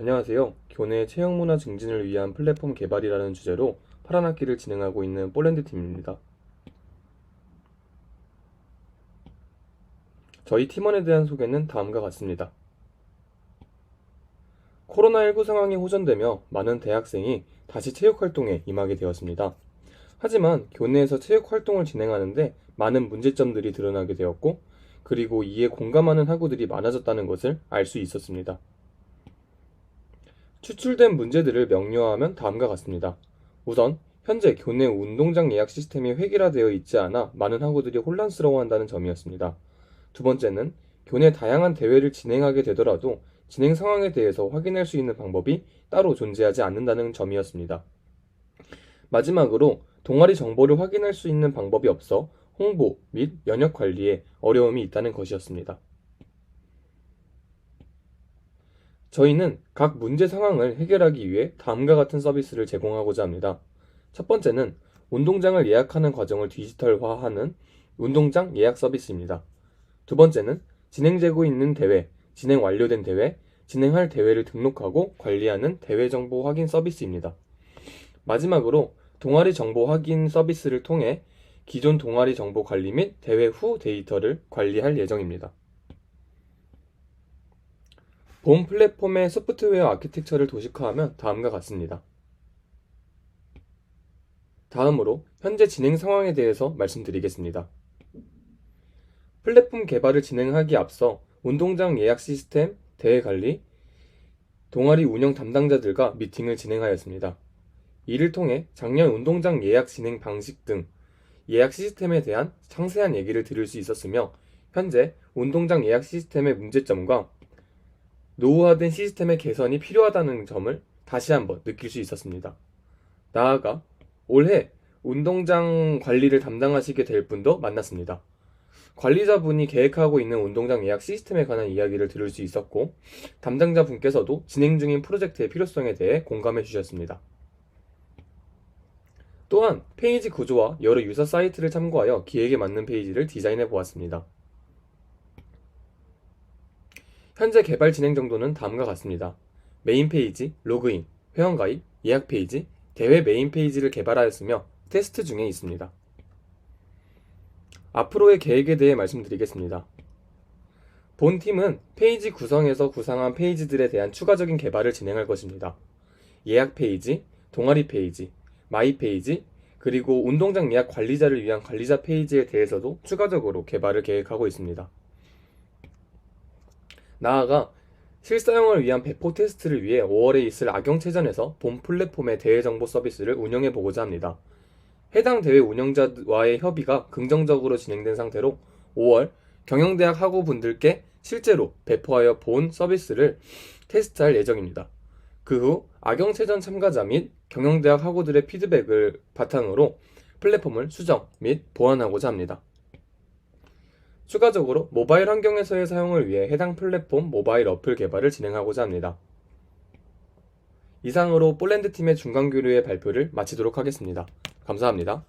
안녕하세요. 교내 체형 문화 증진을 위한 플랫폼 개발이라는 주제로 파란 학기를 진행하고 있는 볼랜드 팀입니다. 저희 팀원에 대한 소개는 다음과 같습니다. 코로나19 상황이 호전되며 많은 대학생이 다시 체육 활동에 임하게 되었습니다. 하지만 교내에서 체육 활동을 진행하는데 많은 문제점들이 드러나게 되었고, 그리고 이에 공감하는 학우들이 많아졌다는 것을 알 수 있었습니다. 추출된 문제들을 명료화하면 다음과 같습니다. 우선 현재 교내 운동장 예약 시스템이 획일화되어 있지 않아 많은 학우들이 혼란스러워한다는 점이었습니다. 두 번째는 교내 다양한 대회를 진행하게 되더라도 진행 상황에 대해서 확인할 수 있는 방법이 따로 존재하지 않는다는 점이었습니다. 마지막으로 동아리 정보를 확인할 수 있는 방법이 없어 홍보 및 연역 관리에 어려움이 있다는 것이었습니다. 저희는 각 문제 상황을 해결하기 위해 다음과 같은 서비스를 제공하고자 합니다. 첫 번째는 운동장을 예약하는 과정을 디지털화하는 운동장 예약 서비스입니다. 두 번째는 진행되고 있는 대회, 진행 완료된 대회, 진행할 대회를 등록하고 관리하는 대회 정보 확인 서비스입니다. 마지막으로 동아리 정보 확인 서비스를 통해 기존 동아리 정보 관리 및 대회 후 데이터를 관리할 예정입니다. 본 플랫폼의 소프트웨어 아키텍처를 도식화하면 다음과 같습니다. 다음으로 현재 진행 상황에 대해서 말씀드리겠습니다. 플랫폼 개발을 진행하기 앞서 운동장 예약 시스템, 대회 관리, 동아리 운영 담당자들과 미팅을 진행하였습니다. 이를 통해 작년 운동장 예약 진행 방식 등 예약 시스템에 대한 상세한 얘기를 들을 수 있었으며 현재 운동장 예약 시스템의 문제점과 노후화된 시스템의 개선이 필요하다는 점을 다시 한번 느낄 수 있었습니다. 나아가 올해 운동장 관리를 담당하시게 될 분도 만났습니다. 관리자분이 계획하고 있는 운동장 예약 시스템에 관한 이야기를 들을 수 있었고, 담당자 분께서도 진행 중인 프로젝트의 필요성에 대해 공감해 주셨습니다. 또한 페이지 구조와 여러 유사 사이트를 참고하여 기획에 맞는 페이지를 디자인해 보았습니다. 현재 개발 진행 정도는 다음과 같습니다. 메인 페이지, 로그인, 회원 가입, 예약 페이지, 대회 메인 페이지를 개발하였으며 테스트 중에 있습니다. 앞으로의 계획에 대해 말씀드리겠습니다. 본 팀은 페이지 구성에서 구상한 페이지들에 대한 추가적인 개발을 진행할 것입니다. 예약 페이지, 동아리 페이지, 마이 페이지, 그리고 운동장 예약 관리자를 위한 관리자 페이지에 대해서도 추가적으로 개발을 계획하고 있습니다. 나아가 실사용을 위한 배포 테스트를 위해 5월에 있을 악영체전에서 본 플랫폼의 대회 정보 서비스를 운영해 보고자 합니다. 해당 대회 운영자와의 협의가 긍정적으로 진행된 상태로 5월 경영대학 학우분들께 실제로 배포하여 본 서비스를 테스트할 예정입니다. 그 후 악영체전 참가자 및 경영대학 학우들의 피드백을 바탕으로 플랫폼을 수정 및 보완하고자 합니다. 추가적으로 모바일 환경에서의 사용을 위해 해당 플랫폼 모바일 어플 개발을 진행하고자 합니다. 이상으로 볼랜드 팀의 중간 교류의 발표를 마치도록 하겠습니다. 감사합니다.